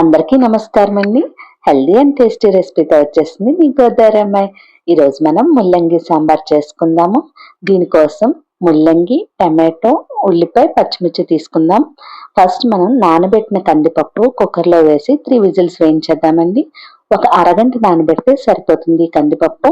అందరికీ నమస్కారం అండి. హెల్దీ అండ్ టేస్టీ రెసిపీతో వచ్చేసింది మీ గోదావరి అమ్మాయి. ఈరోజు మనం ముల్లంగి సాంబార్ చేసుకుందాము. దీనికోసం ముల్లంగి టమాటో ఉల్లిపాయ పచ్చిమిర్చి తీసుకుందాం. ఫస్ట్ మనం నానబెట్టిన కందిపప్పు కుక్కర్లో వేసి త్రీ విజిల్స్ వేయించేద్దామండి. ఒక అరగంట నానబెడితే సరిపోతుంది కందిపప్పు.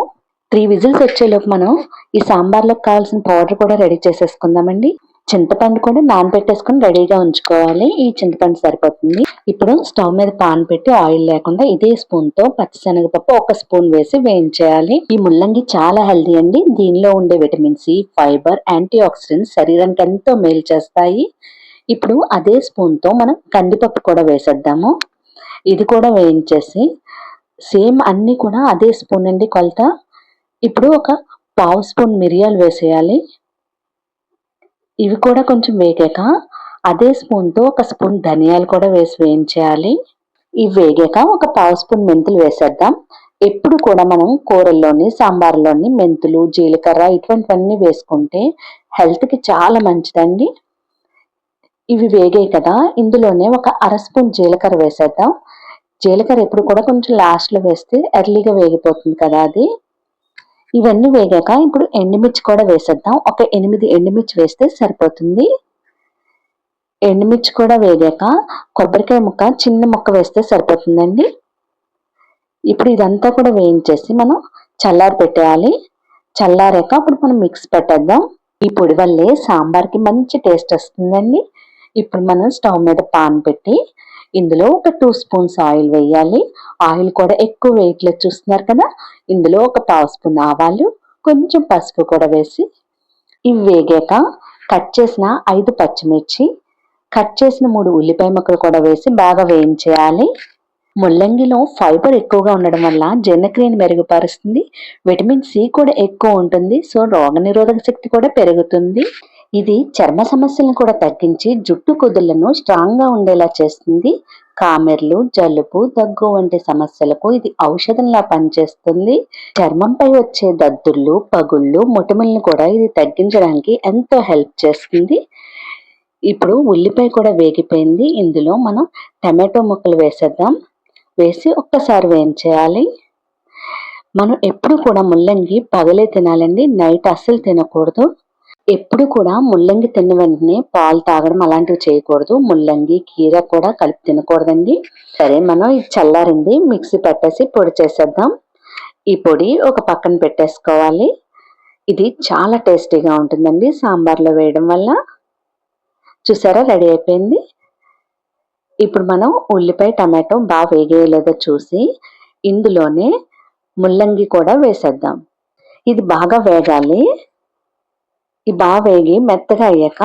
త్రీ విజిల్స్ వచ్చేలోపు మనం ఈ సాంబార్లోకి కావాల్సిన పౌడర్ కూడా రెడీ చేసేసుకుందామండి. చింతపండు కూడా నానబెట్టేసుకుని రెడీగా ఉంచుకోవాలి. ఈ చింతపండు సరిపోతుంది. ఇప్పుడు స్టవ్ మీద పాన్ పెట్టి ఆయిల్ లేకుండా ఇదే స్పూన్తో పచ్చిశనగపప్పు ఒక స్పూన్ వేసి వేయించేయాలి. ఈ ముల్లంగి చాలా హెల్దీ అండి. దీనిలో ఉండే vitamin C fibre antioxidants శరీరానికి ఎంతో మేలు చేస్తాయి. ఇప్పుడు అదే స్పూన్తో మనం కందిపప్పు కూడా వేసేద్దాము. ఇది కూడా వేయించేసి సేమ్ అన్ని కూడా అదే స్పూన్ అండి కొలత. ఇప్పుడు ఒక పావు స్పూన్ మిరియాలు వేసేయాలి. ఇవి కూడా కొంచెం వేగాక అదే స్పూన్తో ఒక స్పూన్ ధనియాలు కూడా వేసి వేయించేయాలి ఇవి వేగాక ఒక పావు స్పూన్ మెంతులు వేసేద్దాం. ఎప్పుడు కూడా మనం కూరల్లోని సాంబార్లోని మెంతులు జీలకర్ర ఇటువంటివన్నీ వేసుకుంటే హెల్త్కి చాలా మంచిదండి. ఇవి వేగాయి కదా ఇందులోనే ఒక అర స్పూన్ జీలకర్ర వేసేద్దాం. జీలకర్ర ఎప్పుడు కూడా కొంచెం లాస్ట్లో వేస్తే ఎర్లీగా వేగిపోతుంది కదా అది. ఇవన్నీ వేగాక ఇప్పుడు ఎండుమిర్చి కూడా వేసేద్దాం. ఒక ఎనిమిది ఎండుమిర్చి వేస్తే సరిపోతుంది. ఎండుమిర్చి కూడా వేగాక కొబ్బరికాయ ముక్క చిన్న ముక్క వేస్తే సరిపోతుందండి. ఇప్పుడు ఇదంతా కూడా వేయించేసి మనం చల్లారి పెట్టేయాలి. చల్లారాక అప్పుడు మనం మిక్స్ పెట్టేద్దాం. ఈ పొడి వల్లే సాంబార్కి మంచి టేస్ట్ వస్తుందండి. ఇప్పుడు మనం స్టవ్ మీద పాన్ పెట్టి ఇందులో ఒక టూ స్పూన్స్ ఆయిల్ వేయాలి. ఆయిల్ కూడా ఎక్కువ వేయట్లేదు చూస్తున్నారు కదా. ఇందులో ఒక పావు స్పూన్ ఆవాలు కొంచెం పసుపు కూడా వేసి ఇవి వేగాక కట్ చేసిన ఐదు పచ్చిమిర్చి కట్ చేసిన మూడు ఉల్లిపాయ ముక్కలు కూడా వేసి బాగా వేయించేయాలి. ముల్లంగిలో ఫైబర్ ఎక్కువగా ఉండడం వల్ల జీర్ణక్రియను మెరుగుపరుస్తుంది. విటమిన్ సి కూడా ఎక్కువ ఉంటుంది. సో రోగనిరోధక శక్తి కూడా పెరుగుతుంది. ఇది చర్మ సమస్యలను కూడా తగ్గించి జుట్టు కుదులను స్ట్రాంగ్గా ఉండేలా చేస్తుంది. కామెర్లు జలుబు దగ్గు వంటి సమస్యలకు ఇది ఔషధంలా పనిచేస్తుంది. చర్మంపై వచ్చే దద్దుర్లు పగుళ్ళు ముటిమలను కూడా ఇది తగ్గించడానికి ఎంతో హెల్ప్ చేస్తుంది. ఇప్పుడు ఉల్లిపాయ కూడా వేగిపోయింది. ఇందులో మనం టమాటో ముక్కలు వేసేద్దాం. వేసి ఒక్కసారి వేయించేయాలి. మనం ఎప్పుడు కూడా ముల్లంగి పగలే తినాలండి. నైట్ అస్సలు తినకూడదు. ఎప్పుడు కూడా ముల్లంగి తిన్న వెంటనే పాలు తాగడం అలాంటివి చేయకూడదు. ముల్లంగి కీర కూడా కలిపి తినకూడదండి. సరే మనం ఇది చల్లారింది మిక్సీ పెట్టేసి పొడి చేసేద్దాం. ఈ పొడి ఒక పక్కన పెట్టేసుకోవాలి. ఇది చాలా టేస్టీగా ఉంటుందండి సాంబార్లో వేయడం వల్ల. చూసారా రెడీ అయిపోయింది. ఇప్పుడు మనం ఉల్లిపాయ టమాటో బాగా వేగేయలేదో చూసి ఇందులోనే ముల్లంగి కూడా వేసేద్దాం. ఇది బాగా వేగాలి. ఈ బాగా వేగి మెత్తగా అయ్యాక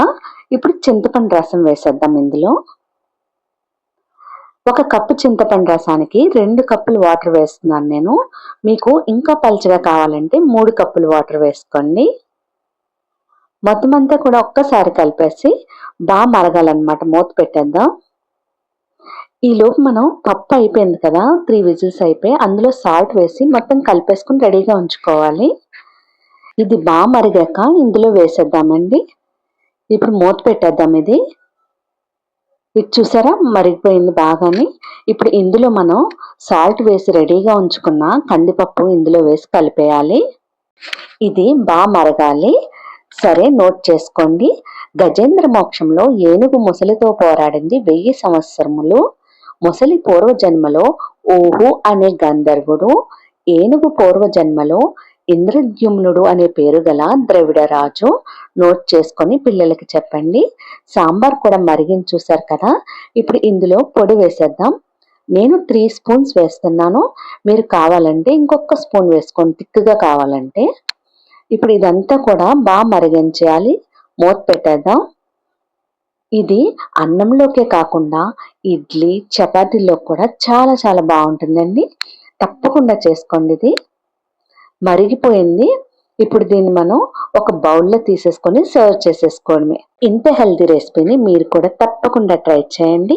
ఇప్పుడు చింతపండు రసం వేసేద్దాం ఇందులో. ఒక కప్పు చింతపండు రసానికి రెండు కప్పులు వాటర్ వేస్తున్నాను నేను. మీకు ఇంకా పలుచగా కావాలంటే మూడు కప్పులు వాటర్ వేసుకోండి. మొత్తం అంతా కూడా ఒక్కసారి కలిపేసి బాగా మరగాలన్నమాట. మూత పెట్టేద్దాం. ఈలోపు మనం పప్పు అయిపోయింది కదా త్రీ విజిల్స్ అయిపోయి అందులో సాల్ట్ వేసి మొత్తం కలిపేసుకుని రెడీగా ఉంచుకోవాలి. ఇది బాగా మరిగాక ఇందులో వేసేద్దామండి. ఇప్పుడు మూత పెట్టేద్దాం ఇది. ఇది చూసారా? మరిగిపోయింది బాగాని. ఇప్పుడు ఇందులో మనం సాల్ట్ వేసి రెడీగా ఉంచుకున్న కందిపప్పు ఇందులో వేసి కలిపేయాలి. ఇది బాగా మరగాలి. సరే నోట్ చేసుకోండి. గజేంద్ర మోక్షంలో ఏనుగు ముసలితో పోరాడింది వెయ్యి సంవత్సరములు. ముసలి పూర్వజన్మలో ఓహు అనే గంధర్వుడు ఏనుగు పూర్వజన్మలో ఇంద్రద్యుమ్నుడు అనే పేరు గల ద్రవిడ రాజు నోట్ చేసుకొని పిల్లలకి చెప్పండి. సాంబార్ కూడా మరిగించి చూసారు కదా. ఇప్పుడు ఇందులో పొడి వేసేద్దాం. నేను త్రీ స్పూన్స్ వేస్తున్నాను. మీరు కావాలంటే ఇంకొక స్పూన్ వేసుకోండి. తిక్కుగా కావాలంటే. ఇప్పుడు ఇదంతా కూడా బాగా మరిగించేయాలి. మూత పెట్టేద్దాం. ఇది అన్నంలోకే కాకుండా ఇడ్లీ చపాతీలో కూడా చాలా చాలా బాగుంటుందండి. తప్పకుండా చేసుకోండి ఇది. మరిగిపోయింది. ఇప్పుడు దీన్ని మనం ఒక బౌల్లో తీసేసుకొని సర్వ్ చేసేసుకోవడమే. ఇంత హెల్తీ రెసిపీని మీరు కూడా తప్పకుండా ట్రై చేయండి.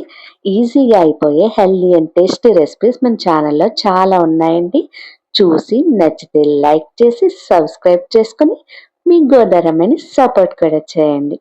ఈజీగా అయిపోయే హెల్తీ అండ్ టేస్టీ రెసిపీస్ మన ఛానల్లో చాలా ఉన్నాయండి. చూసి నచ్చితే లైక్ చేసి సబ్స్క్రైబ్ చేసుకొని మీ గోదారమ్మని సపోర్ట్ కూడా చేయండి.